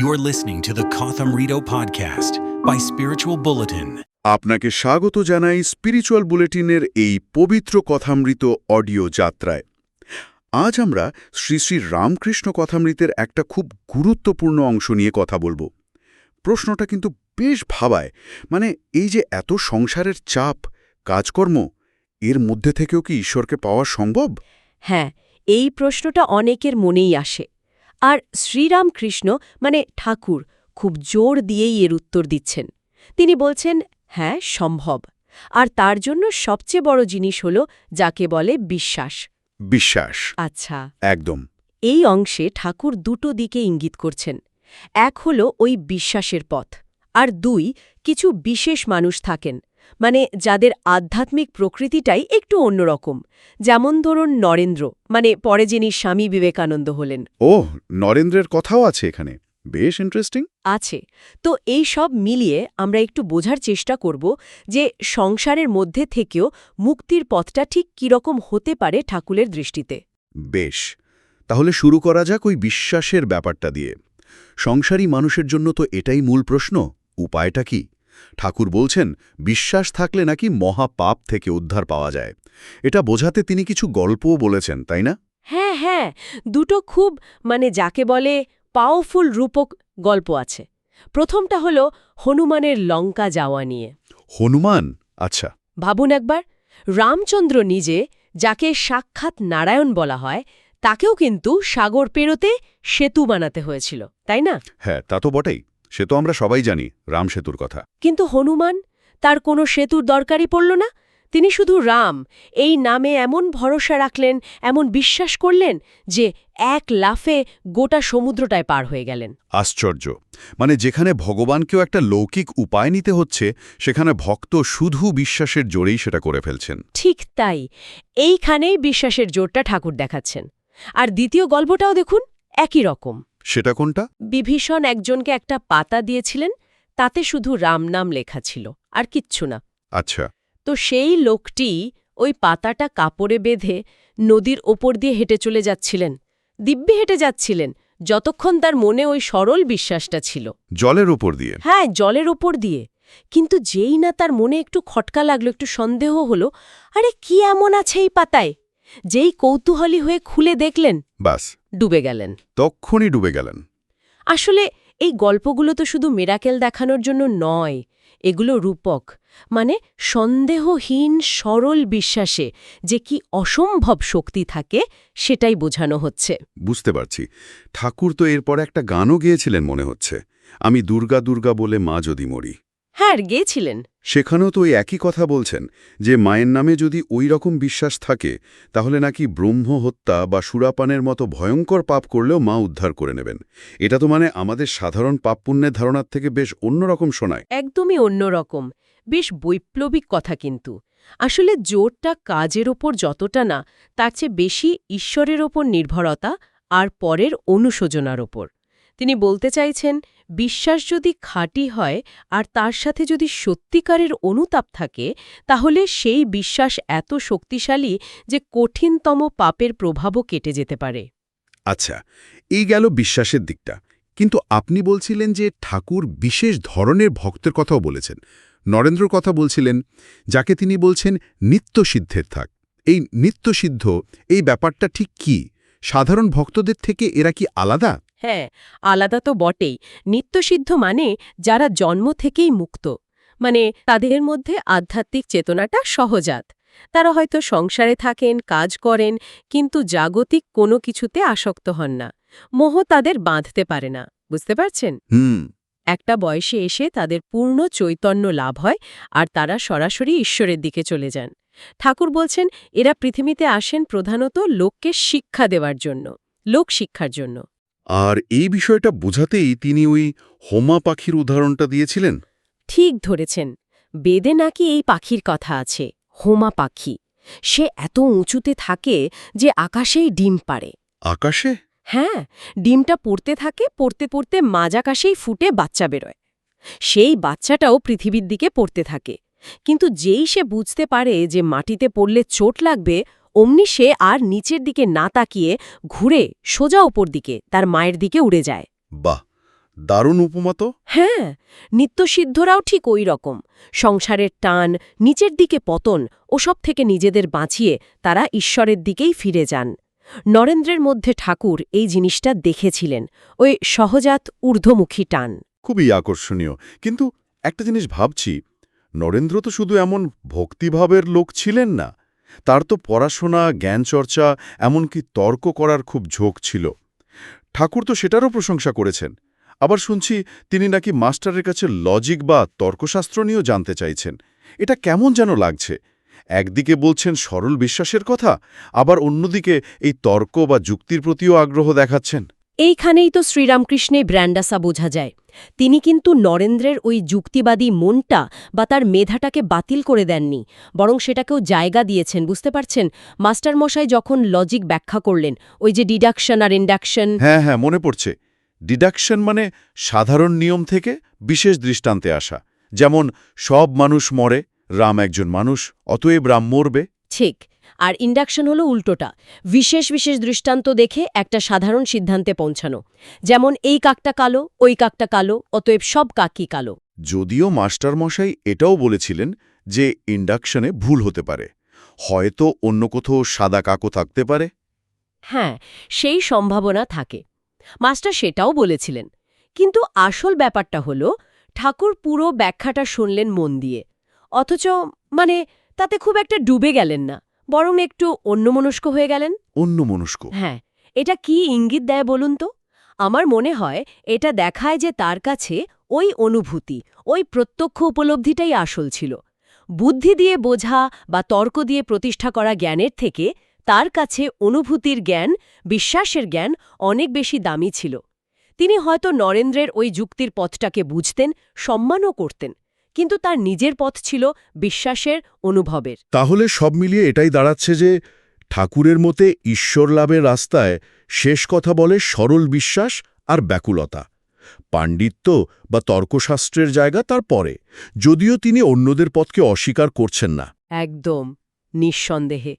You're listening to the Kotham Rito podcast by Spiritual Bulletin. আপনাকে স্বাগত জানাই spiritual বুলেটিনের এই পবিত্র কথামৃত অডিও যাত্রায়। আজ আমরা শ্রী শ্রী রামকৃষ্ণ কথামৃতের একটা খুব গুরুত্বপূর্ণ অংশ নিয়ে কথা বলব। প্রশ্নটা কিন্তু বেশ ভাবায়। মানে এই যে এত সংসারের চাপ কাজকর্ম এর মধ্যে থেকেও কি ঈশ্বরকে পাওয়া সম্ভব? হ্যাঁ এই প্রশ্নটা অনেকের মনেই আসে। আর শ্রীরামকৃষ্ণ মানে ঠাকুর খুব জোর দিয়েই এর উত্তর দিচ্ছেন। তিনি বলছেন হ্যাঁ সম্ভব। আর তার জন্য সবচেয়ে বড় জিনিস হল যাকে বলে বিশ্বাস। বিশ্বাস। আচ্ছা। একদম। এই অংশে ঠাকুর দুটো দিকে ইঙ্গিত করছেন। এক হল ওই বিশ্বাসের পথ আর দুই কিছু বিশেষ মানুষ থাকেন। মানে যাদের আধ্যাত্মিক প্রকৃতিটাই একটু অন্যরকম। যেমন ধরুন নরেন্দ্র মানে পরে যিনি স্বামী বিবেকানন্দ হলেন। ও নরেন্দ্রের কথাও আছে এখানে। বেশ ইন্টারেস্টিং আছে। তো এই সব মিলিয়ে আমরা একটু বোঝার চেষ্টা করব যে সংসারের মধ্যে থেকেও মুক্তির পথটা ঠিক কীরকম হতে পারে ঠাকুরের দৃষ্টিতে। বেশ। তাহলে শুরু করা যাক ওই বিশ্বাসের ব্যাপারটা দিয়ে। সংসারী মানুষের জন্য তো এটাই মূল প্রশ্ন। উপায়টা কি? ঠাকুর বলছেন বিশ্বাস থাকলে নাকি মহাপাপ থেকে উদ্ধার পাওয়া যায়। এটা বোঝাতে তিনি কিছু গল্পও বলেছেন তাই না? হ্যাঁ হ্যাঁ দুটো খুব মানে যাকে বলে পাওয়ারফুল রূপক গল্প আছে। প্রথমটা হল হনুমানের লঙ্কা যাওয়া নিয়ে। হনুমান? আচ্ছা। ভাবুন একবার রামচন্দ্র নিজে যাকে সাক্ষাৎ নারায়ণ বলা হয় তাকেও কিন্তু সাগর পেরোতে সেতু বানাতে হয়েছিল তাই না? হ্যাঁ তা তো বটেই। সে তো আমরা সবাই জানি রাম সেতুর কথা। কিন্তু হনুমান তার কোনো সেতুর দরকারই পড়ল না? তিনি শুধু রাম এই নামে এমন ভরসা রাখলেন এমন বিশ্বাস করলেন যে এক লাফে গোটা সমুদ্রটায় পার হয়ে গেলেন। আশ্চর্য। মানে যেখানে ভগবানকেও একটা লৌকিক উপায় নিতে হচ্ছে সেখানে ভক্ত শুধু বিশ্বাসের জোরেই সেটা করে ফেলছেন। ঠিক তাই এইখানেই বিশ্বাসের জোরটা ঠাকুর দেখাচ্ছেন। আর দ্বিতীয় গল্পটাও দেখুন একই রকম। সেটা কোনটা? বিভীষণ একজনকে একটা পাতা দিয়েছিলেন তাতে শুধু রাম নাম লেখা ছিল আর কিচ্ছু না। আচ্ছা। তো সেই লোকটি ওই পাতাটা কাপড়ে বেঁধে নদীর ওপর দিয়ে হেঁটে চলে যাচ্ছিলেন দিব্যি হেঁটে যাচ্ছিলেন যতক্ষণ তার মনে ওই সরল বিশ্বাসটা ছিল। জলের ওপর দিয়ে? হ্যাঁ জলের ওপর দিয়ে। কিন্তু যেই না তার মনে একটু খটকা লাগল একটু সন্দেহ হলো আরে কি এমন আছে এই পাতায়? যেই কৌতূহলী হয়ে খুলে দেখলেন। বাস। ডুবে গেলেন। তক্ষণই ডুবে গেলেন। আসলে এই গল্পগুলো তো শুধু মেরাকেল দেখানোর জন্য নয় এগুলো রূপক। মানে সন্দেহহীন সরল বিশ্বাসে যে কি অসম্ভব শক্তি থাকে সেটাই বোঝানো হচ্ছে। বুঝতে পারছি। ঠাকুর তো এরপর একটা গানও গেয়েছিলেন মনে হচ্ছে। আমি দুর্গা দুর্গা বলে মা যদি মরি। হ্যাঁ গেছিলেন সেখানেও তো ওই একই কথা বলছেন যে মায়ের নামে যদি ওই রকম বিশ্বাস থাকে তাহলে নাকি ব্রহ্ম হত্যা বা সুরাপানের মতো ভয়ঙ্কর পাপ করলেও মা উদ্ধার করে নেবেন। এটা তো মানে আমাদের সাধারণ পাপ পুণ্যের ধারণার থেকে বেশ অন্যরকম শোনায়। একদমই অন্যরকম বেশ বৈপ্লবিক কথা কিন্তু। আসলে জোরটা কাজের ওপর যতটা না তার চেয়ে বেশি ঈশ্বরের ওপর নির্ভরতা আর পরের অনুশোচনার ওপর। তিনি বলতে চাইছেন, বিশ্বাস যদি খাঁটি হয় আর তার সাথে যদি সত্যিকারের অনুতাপ থাকে, তাহলে সেই বিশ্বাস এত শক্তিশালী যে কঠিনতম পাপের প্রভাবও কেটে যেতে পারে। আচ্ছা এই গেল বিশ্বাসের দিকটা। কিন্তু আপনি বলছিলেন যে ঠাকুর বিশেষ ধরনের ভক্তের কথাও বলেছেন। নরেন্দ্রর কথা বলছিলেন, যাকে তিনি বলছেন নিত্যসিদ্ধের থাক। এই নিত্যসিদ্ধ, এই ব্যাপারটা ঠিক কি? সাধারণ ভক্তদের থেকে এরা কি আলাদা? হ্যাঁ আলাদা তো বটেই। নিত্যসিদ্ধ মানে যারা জন্ম থেকেই মুক্ত। মানে তাদের মধ্যে আধ্যাত্মিক চেতনাটা সহজাত। তারা হয়তো সংসারে থাকেন কাজ করেন কিন্তু জাগতিক কোনো কিছুতে আসক্ত হন না। মোহ তাদের বাঁধতে পারে না বুঝতে পারছেন? হুম। একটা বয়সে এসে তাদের পূর্ণ চৈতন্য লাভ হয় আর তারা সরাসরি ঈশ্বরের দিকে চলে যান। ঠাকুর বলছেন এরা পৃথিবীতে আসেন প্রধানত লোককে শিক্ষা দেওয়ার জন্য লোক শিক্ষার জন্য। আর এই বিষয়টা বোঝাতেই তিনি ওই হোমা পাখির উদাহরণটা দিয়েছিলেন? ঠিক ধরেছেন বেদে নাকি এই পাখির কথা আছে হোমা পাখি। সে এত উঁচুতে থাকে যে আকাশেই ডিম পারে আকাশে? হ্যাঁ ডিমটা পড়তে থাকে পড়তে পড়তে মাঝ আকাশেই ফুটে বাচ্চা বেরোয়। সেই বাচ্চাটাও পৃথিবীর দিকে পড়তে থাকে। কিন্তু যেই সে বুঝতে পারে যে মাটিতে পড়লে চোট লাগবে অমনি সে আর নিচের দিকে না তাকিয়ে ঘুরে সোজা ওপর দিকে তার মায়ের দিকে উড়ে যায়। বাহ দারুণ উপমা তো। হ্যাঁ নিত্যসিদ্ধরাও ঠিক ওই রকম। সংসারের টান নিচের দিকে পতন ওসব থেকে নিজেদের বাঁচিয়ে তারা ঈশ্বরের দিকেই ফিরে যান। নরেন্দ্রের মধ্যে ঠাকুর এই জিনিসটা দেখেছিলেন ওই সহজাত ঊর্ধ্বমুখী টান। খুবই আকর্ষণীয়। কিন্তু একটা জিনিস ভাবছি নরেন্দ্র তো শুধু এমন ভক্তিভাবের লোক ছিলেন না, তার তো পড়াশোনা, জ্ঞানচর্চা, এমনকি তর্ক করার খুব ঝোঁক ছিল। ঠাকুর তো সেটারও প্রশংসা করেছেন। আবার শুনছি তিনি নাকি মাস্টারের কাছে লজিক বা তর্কশাস্ত্র নিয়েও জানতে চাইছেন। এটা কেমন যেন লাগছে। একদিকে বলছেন সরল বিশ্বাসের কথা, আবার অন্যদিকে এই তর্ক বা যুক্তির প্রতিও আগ্রহ দেখাচ্ছেন। এইখানেই তো শ্রীরামকৃষ্ণে ব্র্যান্ডাসা বোঝা যায়। তিনি কিন্তু নরেন্দ্রের ওই যুক্তিবাদী মনটা বা তার মেধাটাকে বাতিল করে দেননি বরং সেটাকেও জায়গা দিয়েছেন বুঝতে পারছেন? মাস্টারমশাই যখন লজিক ব্যাখ্যা করলেন ওই যে ডিডাকশন আর ইন্ডাকশন। হ্যাঁ হ্যাঁ মনে পড়ছে। ডিডাকশন মানে সাধারণ নিয়ম থেকে বিশেষ দৃষ্টান্তে আসা। যেমন সব মানুষ মরে রাম একজন মানুষ অতএব রাম মরবে। ঠিক। আর ইন্ডাকশন হলো উল্টোটা। বিশেষ বিশেষ দৃষ্টান্ত দেখে একটা সাধারণ সিদ্ধান্তে পৌঁছানো। যেমন এই কাকটা কালো ওই কাকটা কালো অতএব সব কাকই কালো। যদিও মাস্টারমশাই এটাও বলেছিলেন যে ইন্ডাকশনে ভুল হতে পারে। হয়তো অন্য কোথাও সাদা কাকও থাকতে পারে। হ্যাঁ সেই সম্ভাবনা থাকে। মাস্টার সেটাও বলেছিলেন। কিন্তু আসল ব্যাপারটা হলো ঠাকুর পুরো ব্যাখ্যাটা শুনলেন মন দিয়ে। অথচ মানে তাতে খুব একটা ডুবে গেলেন না। বরং একটু অন্যমনস্ক হয়ে গেলেন? অন্যমনস্ক। হ্যাঁ এটা কি ইঙ্গিত দেয় বলুন তো? আমার মনে হয় এটা দেখায় যে তার কাছে ওই অনুভূতি ওই প্রত্যক্ষ উপলব্ধিটাই আসল ছিল। বুদ্ধি দিয়ে বোঝা বা তর্ক দিয়ে প্রতিষ্ঠা করা জ্ঞানের থেকে তার কাছে অনুভূতির জ্ঞান বিশ্বাসের জ্ঞান অনেক বেশি দামি ছিল। তিনি হয়তো নরেন্দ্রের ওই যুক্তির পথটাকে বুঝতেন সম্মানও করতেন কিন্তু তার নিজের পথ ছিল বিশ্বাসের অনুভবের। তাহলে সব মিলিয়ে এটাই দাঁড়াচ্ছে যে ঠাকুরের মতে ঈশ্বর লাভের রাস্তায় শেষ কথা বলে সরল বিশ্বাস আর ব্যাকুলতা। পাণ্ডিত্য বা তর্কশাস্ত্রের জায়গা তার পরে যদিও তিনি অন্যদের পথকে অস্বীকার করছেন না। একদম নিঃসন্দেহে।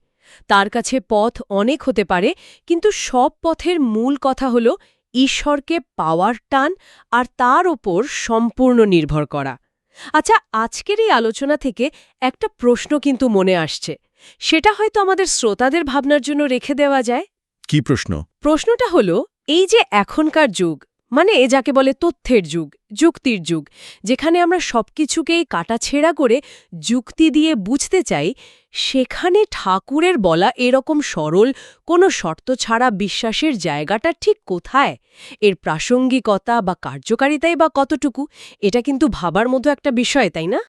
তার কাছে পথ অনেক হতে পারে কিন্তু সব পথের মূল কথা হল ঈশ্বরকে পাওয়ার টান আর তার ওপর সম্পূর্ণ নির্ভর করা। আচ্ছা আজকের এই আলোচনা থেকে একটা প্রশ্ন কিন্তু মনে আসছে। সেটা হয়তো আমাদের শ্রোতাদের ভাবনার জন্য রেখে দেওয়া যায়। কি প্রশ্ন? প্রশ্নটা হলো এই যে এখনকার যুগ মানে এ যাকে বলে তথ্যের যুগ, যুক্তির যুগ, যেখানে আমরা সব সবকিছুকেই কাটাছেড়া করে যুক্তি দিয়ে বুঝতে চাই, সেখানে ঠাকুরের বলা এরকম সরল, কোনো শর্ত ছাড়া বিশ্বাসের জায়গাটা ঠিক কোথায়? এর প্রাসঙ্গিকতা বা কার্যকারিতাই বা কতটুকু? এটা কিন্তু ভাবার মতো একটা বিষয়, তাই না?